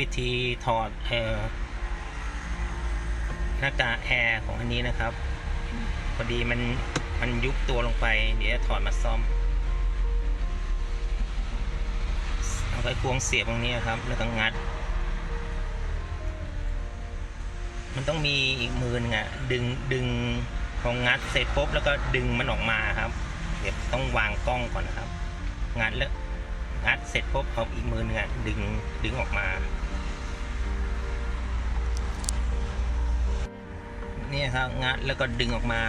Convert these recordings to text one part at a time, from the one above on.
วิธีถอดเออหน้ากากแอร์ของอันนี้นะครับ พอดีมันมันยุบตัวลงไป เดี๋ยวจะถอดมาซ่อม เอาไปควงเสียบตรงนี้ครับ แล้วก็งัด มันต้องมีอีกมือนึงอะดึงดึงพองัดเสร็จปุ๊บแล้วก็ดึงมันออกมาครับ เดี๋ยวต้องวางกล้องก่อนนะครับ งัดแล้วงัดเสร็จปุ๊บเอาอีกมือนึงอะดึงดึงออกมา นี่ครับ งัดแล้วก็ดึงออกมา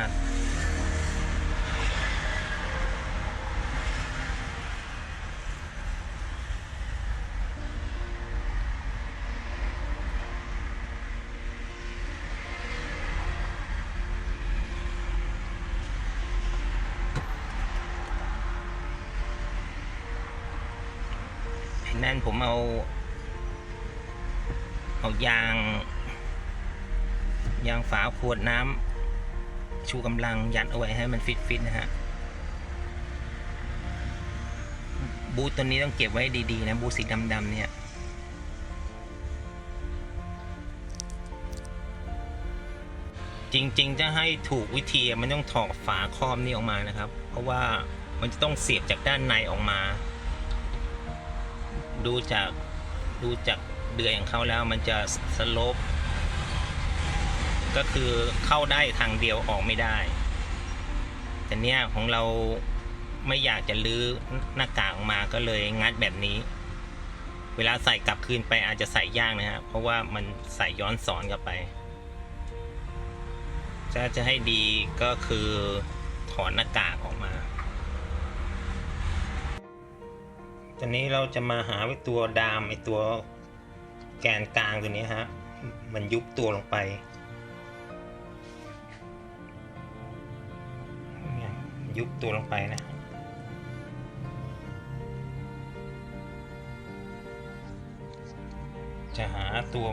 นั่นผมเอา เอายาง ยางฝาขวดน้ำชูกำลังยัดเอาไว้ให้มันฟิตฟิตๆนะฮะ บูทตัวนี้ต้องเก็บไว้ดีๆนะ บูสีดำๆเนี่ยจริงๆ จะให้ถูกวิธีมันต้องถอดฝาครอบนี่ออกมานะครับ เพราะว่ามันจะต้องเสียบจากด้านในออกมา ดูจากดูจากเดือยของเขาแล้วมันจะสโลป ก็คือเข้าได้ทางเดียวออกไม่ได้ แต่เนี้ยของเราไม่อยากจะลื้อหน้ากากออกมาก็เลยงัดแบบนี้ เวลาใส่กลับคืนไปอาจจะใส่ยากนะฮะเพราะว่ามันใส่ย้อนสอนกลับไปถ้าจะให้ดีก็คือถอนหน้ากากออกมา ตอนนี้เราจะมาหาไอ้ตัวดามไอตัวแกนกลางตัวนี้ฮะ มันยุบตัวลงไป ยุบตัวลงไปนะจะหาตัว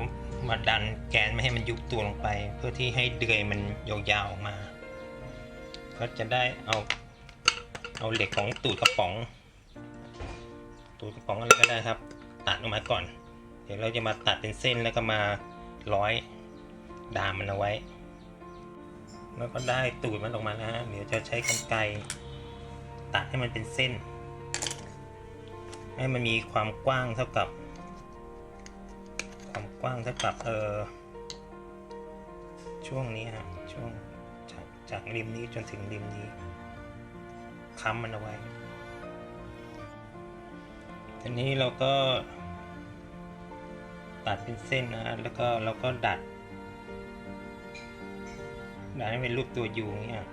มาดันแกนไม่ให้มันยุบตัวลงไป เพื่อที่ให้เดือยมันยาวๆออกมา ก็จะได้เอาเอาเหล็กของตูดกระป๋อง ตูดกระป๋องอะไรก็ได้ครับ ตัดออกมาก่อน เดี๋ยวเราจะมาตัดเป็นเส้นแล้วก็มาร้อยดามมันเอาไว้ แล้วก็ได้ตูดมันออกมานะฮะเดี๋ยวจะใช้กรรไกรตัดให้มันเป็นเส้น ให้มันมีความกว้างเท่ากับ ความกว้างเท่ากับเออช่วงนี้ฮะช่วงจากจากริมนี้จนถึงริมนี้ค้ำมันเอาไว้ทีนี้เราก็ตัดเป็นเส้นนะฮะแล้วก็เราก็ดัด ดัดให้เป็นรูปตัวยูอย่างเงี้ย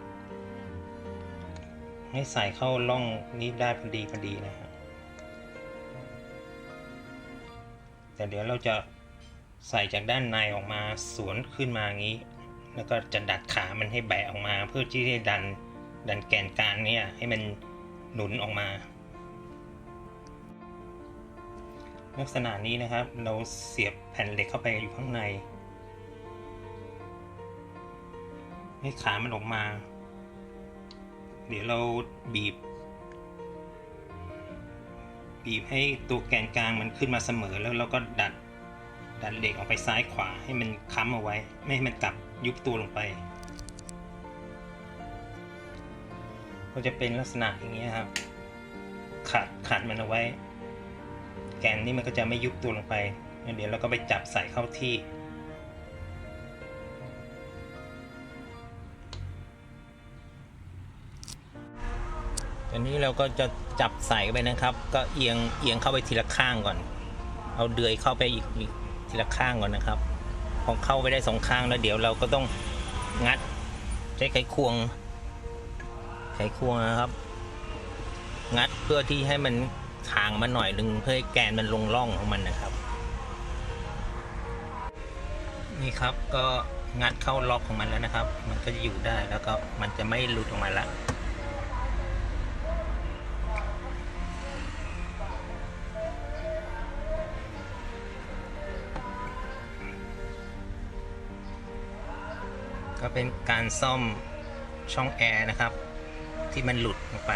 ให้ใส่เข้าร่องนี้ได้พอดีพอดีนะฮะแต่เดี๋ยวเราจะใส่จากด้านในออกมาสวนขึ้นมาอย่างนี้ แล้วก็จะดัดขามันให้แบะออกมาเพื่อที่จะดันดันแกนกลางเนี่ยให้มันหนุนออกมา ลักษณะนี้นะครับเราเสียบแผ่นเหล็กเข้าไปอยู่ข้างใน ให้ขามันออกมา เดี๋ยวเราบีบ บีบให้ตัวแกนกลางมันขึ้นมาเสมอแล้วเราก็ดัด ดันเหล็กออกไปซ้ายขวาให้มันค้ำเอาไว้ ไม่ให้มันกลับยุบตัวลงไป ก็จะเป็นลักษณะอย่างนี้ยครับ ขัดขัดมันเอาไว้ แกนนี่มันก็จะไม่ยุบตัวลงไป เดี๋ยวเราก็ไปจับใส่เข้าที่ อันนี้เราก็จะจับใส่ไปนะครับ ก็เอียงเอียงเข้าไปทีละข้างก่อน เอาเดือยเข้าไปอีกทีละข้างก่อนนะครับ พอเข้าไปได้สองข้างแล้วเดี๋ยวเราก็ต้องงัดใช้ไขควง ไขควงนะครับ งัดเพื่อที่ให้มันทางมาหน่อยหนึ่งเพื่อให้แกนมันลงร่องของมันนะครับ นี่ครับก็งัดเข้าล็อกของมันแล้วนะครับ มันก็จะอยู่ได้แล้วก็มันจะไม่หลุดออกมาแล้ว ก็เป็นการซ่อมช่องแอร์นะครับ ที่มันหลุดออกไป